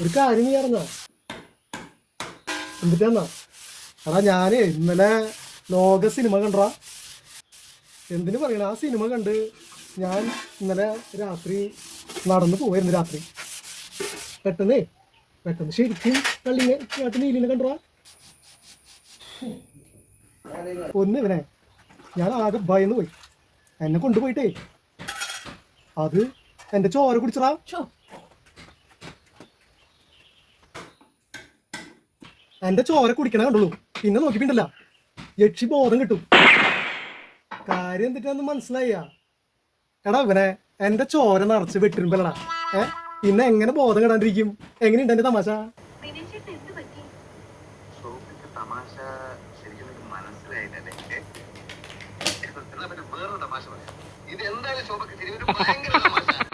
ഒരു കാര്യം നീ അറിഞ്ഞ എന്നിട്ടാ എടാ ഞാൻ ഇന്നലെ ലോക സിനിമ കണ്ടടാ എന്തിനു പറയണ? ആ സിനിമ കണ്ട് ഞാൻ ഇന്നലെ രാത്രി നടന്നു പോവായിരുന്നു രാത്രി. പെട്ടെന്നേ പെട്ടെന്ന് ശരിക്കും കള്ളിനെ കേട്ട് നീലിനെ കണ്ടടാ ഒന്ന് ഇവനെ ഞാൻ ആകെ ഭയന്ന് പോയി. എന്നെ കൊണ്ടുപോയിട്ടേ. അത് എന്റെ ചോര കുടിച്ചടാ എന്റെ ചോര കുടിക്കണ കണ്ടുള്ളൂ. പിന്നെ നോക്കിപ്പിണ്ടല്ല. യക്ഷി ബോധം കിട്ടും. കാര്യം എന്തിട്ടാന്ന് മനസ്സിലായ? എടാ ഇവനെ എന്റെ ചോര നിറച്ച് വെട്ടിരുമ്പല്ലടാ ഏ? പിന്നെ എങ്ങനെ ബോധം കിടാണ്ടിരിക്കും? എങ്ങനെയുണ്ട് എന്റെ തമാശ? ഇത് എന്തായാലും ശോഭക്ക് ശരി ഭയങ്കര തമാശ.